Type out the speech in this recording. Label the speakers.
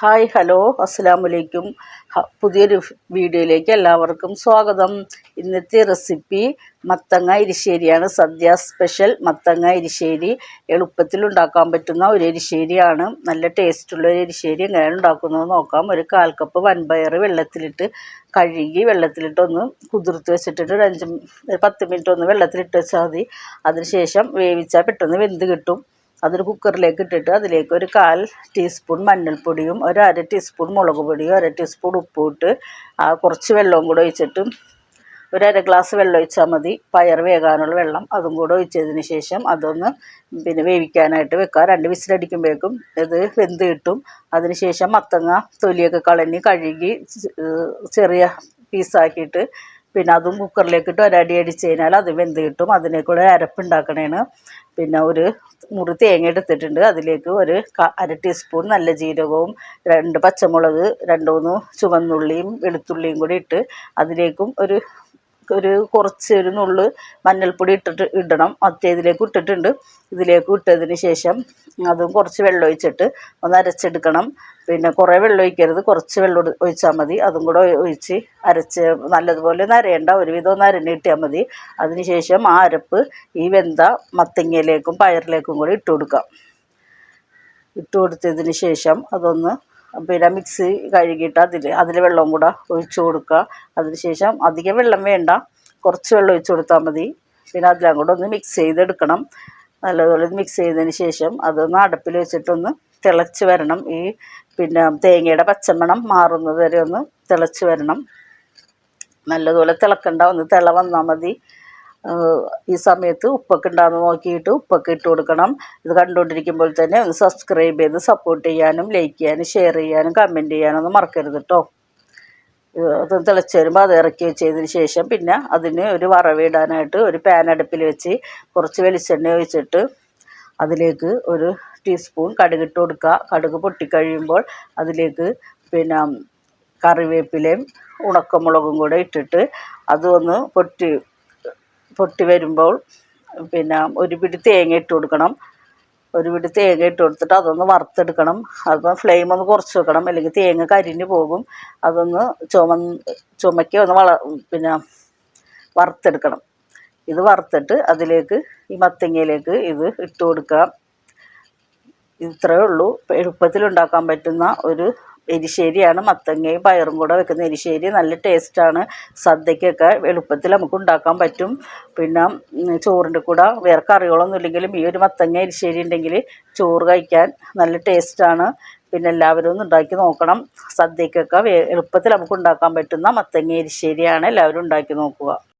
Speaker 1: Hi hello അസ്സാം വലൈക്കും പുതിയൊരു വീഡിയോയിലേക്ക് എല്ലാവർക്കും സ്വാഗതം. ഇന്നത്തെ റെസിപ്പി മത്തങ്ങ ഇരിശ്ശേരിയാണ് സദ്യ സ്പെഷ്യൽ മത്തങ്ങ ഇരിശ്ശേരി എളുപ്പത്തിൽ ഉണ്ടാക്കാൻ പറ്റുന്ന ഒരു എരിശ്ശേരിയാണ്. നല്ല ടേസ്റ്റുള്ള ഒരു എരിശ്ശേരി എങ്ങനെയാണ് ഉണ്ടാക്കുന്നത് നോക്കാം. ഒരു കാൽ കപ്പ് വൻപയർ വെള്ളത്തിലിട്ട് കഴുകി വെള്ളത്തിലിട്ട് ഒന്ന് കുതിർത്ത് വെച്ചിട്ടിട്ട് ഒരു അഞ്ച് പത്ത് മിനിറ്റ് ഒന്ന് വെള്ളത്തിലിട്ട് വെച്ചാൽ മതി. അതിനുശേഷം വേവിച്ചാൽ പെട്ടെന്ന് വെന്ത് കിട്ടും. അതൊരു കുക്കറിലേക്ക് ഇട്ടിട്ട് അതിലേക്ക് ഒരു കാൽ ടീസ്പൂൺ മഞ്ഞൾപ്പൊടിയും ഒരു അര ടീസ്പൂൺ മുളക് പൊടിയും അര ടീസ്പൂൺ ഉപ്പും ഇട്ട് ആ കുറച്ച് വെള്ളവും കൂടെ ഒഴിച്ചിട്ട് ഒരു അര ഗ്ലാസ് വെള്ളം ഒഴിച്ചാൽ മതി. പയർ വേകാനുള്ള വെള്ളം അതും കൂടെ ഒഴിച്ചതിന് ശേഷം അതൊന്ന് പിന്നെ വേവിക്കാനായിട്ട് വെക്കുക. രണ്ട് വിസിലടിക്കുമ്പോഴേക്കും ഇത് വെന്ത് കിട്ടും. അതിന് ശേഷം മത്തങ്ങ തൊലിയൊക്കെ കളഞ്ഞ് കഴുകി ചെറിയ പീസാക്കിയിട്ട് പിന്നെ അതും കുക്കറിലേക്ക് ഇട്ട് ഒരടി അടിച്ച് കഴിഞ്ഞാൽ അത് വെന്ത് കിട്ടും. അതിനേക്കൂടെ അരപ്പുണ്ടാക്കണേന് പിന്നെ ഒരു മുറി തേങ്ങ എടുത്തിട്ടുണ്ട്. അതിലേക്ക് ഒരു അര ടീസ്പൂൺ നല്ല ജീരകവും രണ്ട് പച്ചമുളക് രണ്ട് മൂന്ന് ചുവന്നുള്ളിയും വെളുത്തുള്ളിയും കൂടി ഇട്ട് അതിലേക്കും ഒരു ഒരു കുറച്ച് ഒരു നുള്ള് മഞ്ഞൾപ്പൊടി ഇട്ടിട്ട് ഇടണം. മറ്റേതിലേക്ക് ഇട്ടിട്ടുണ്ട്. ഇതിലേക്ക് ഇട്ടതിന് ശേഷം അതും കുറച്ച് വെള്ളം ഒഴിച്ചിട്ട് ഒന്ന് അരച്ചെടുക്കണം. പിന്നെ കുറേ വെള്ളം ഒഴിക്കരുത്. കുറച്ച് വെള്ളം ഒഴിച്ചാൽ മതി. അതും കൂടെ ഒഴിച്ച് അരച്ച് നല്ലതുപോലെ നരയേണ്ട ഒരുവിധം ഒന്ന് അരഞ്ഞ് കിട്ടിയാൽ മതി. അതിന് ശേഷം ആ അരപ്പ് ഈ വെന്ത മത്തങ്ങയിലേക്കും പയറിലേക്കും കൂടി ഇട്ട് കൊടുക്കാം. ഇട്ട് കൊടുത്തതിന് ശേഷം അതൊന്ന് പിന്നെ മിക്സി കഴുകിയിട്ട് അതിൽ അതിൽ വെള്ളവും കൂടെ ഒഴിച്ച് കൊടുക്കുക. അതിന് ശേഷം അധികം വെള്ളം വേണ്ട. കുറച്ച് വെള്ളം ഒഴിച്ച് കൊടുത്താൽ മതി. പിന്നെ അതെല്ലാം കൂടെ ഒന്ന് മിക്സ് ചെയ്തെടുക്കണം. നല്ലതുപോലെ മിക്സ് ചെയ്തതിന് ശേഷം അതൊന്ന് അടുപ്പിൽ വെച്ചിട്ടൊന്ന് തിളച്ച് വരണം. ഈ പിന്നെ തേങ്ങയുടെ പച്ചമണം മാറുന്നത് വരെ ഒന്ന് തിളച്ച് വരണം. നല്ലതുപോലെ തിളക്കണ്ട ഒന്ന് തിള വന്നാൽ മതി. ഈ സമയത്ത് ഉപ്പൊക്കെ ഉണ്ടാകുന്ന നോക്കിയിട്ട് ഉപ്പൊക്കെ ഇട്ട് കൊടുക്കണം. ഇത് കണ്ടുകൊണ്ടിരിക്കുമ്പോൾ തന്നെ ഒന്ന് സബ്സ്ക്രൈബ് ചെയ്ത് സപ്പോർട്ട് ചെയ്യാനും ലൈക്ക് ചെയ്യാനും ഷെയർ ചെയ്യാനും കമന്റ് ചെയ്യാനും ഒന്നും മറക്കരുത് കേട്ടോ അത് തിളച്ച് വരുമ്പോൾ അത് ഇറക്കി വെച്ചതിന് ശേഷം പിന്നെ അതിന് ഒരു വറവിടാനായിട്ട് ഒരു പാൻ അടുപ്പിൽ വെച്ച് കുറച്ച് വെളിച്ചെണ്ണ ഒഴിച്ചിട്ട് അതിലേക്ക് ഒരു ടീസ്പൂൺ കടുകിട്ട് കൊടുക്കുക. കടുക് പൊട്ടിക്കഴിയുമ്പോൾ അതിലേക്ക് പിന്നെ കറിവേപ്പിലയും ഉണക്കമുളകും കൂടെ ഇട്ടിട്ട് അതൊന്ന് പൊട്ടി പൊട്ടി വരുമ്പോൾ പിന്നെ ഒരു പിടി തേങ്ങ ഇട്ട് കൊടുക്കണം. ഒരു പിടി തേങ്ങ ഇട്ട് കൊടുത്തിട്ട് അതൊന്ന് വറുത്തെടുക്കണം. അപ്പം ഫ്ലെയിം ഒന്ന് കുറച്ച് വെക്കണം. അല്ലെങ്കിൽ തേങ്ങ കരിഞ്ഞ് പോകും. അതൊന്ന് ചുമ ചുമക്കി ഒന്ന് വള പിന്നെ വറുത്തെടുക്കണം. ഇത് വറുത്തിട്ട് അതിലേക്ക് ഈ മത്തങ്ങയിലേക്ക് ഇത് ഇട്ട് കൊടുക്കുക. ഇത്രയേ ഉള്ളൂ. എളുപ്പത്തിൽ ഉണ്ടാക്കാൻ പറ്റുന്ന ഒരു എരിശ്ശേരിയാണ് മത്തങ്ങയും പയറും കൂടെ വെക്കുന്ന എരിശ്ശേരി നല്ല ടേസ്റ്റാണ് സദ്യക്കൊക്കെ എളുപ്പത്തിൽ നമുക്ക് ഉണ്ടാക്കാൻ പറ്റും. പിന്നെ ചോറിന്റെ കൂടെ വേറെ കറികളൊന്നും ഇല്ലെങ്കിലും ഈ ഒരു മത്തങ്ങ എരിശ്ശേരി ഉണ്ടെങ്കിൽ ചോറ് കഴിക്കാൻ നല്ല ടേസ്റ്റാണ് പിന്നെ എല്ലാവരും ഒന്ന് ഉണ്ടാക്കി നോക്കണം. സദ്യക്കൊക്കെ എളുപ്പത്തിൽ നമുക്ക് ഉണ്ടാക്കാൻ പറ്റുന്ന മത്തങ്ങ എരിശ്ശേരിയാണ് എല്ലാവരും ഉണ്ടാക്കി നോക്കുക.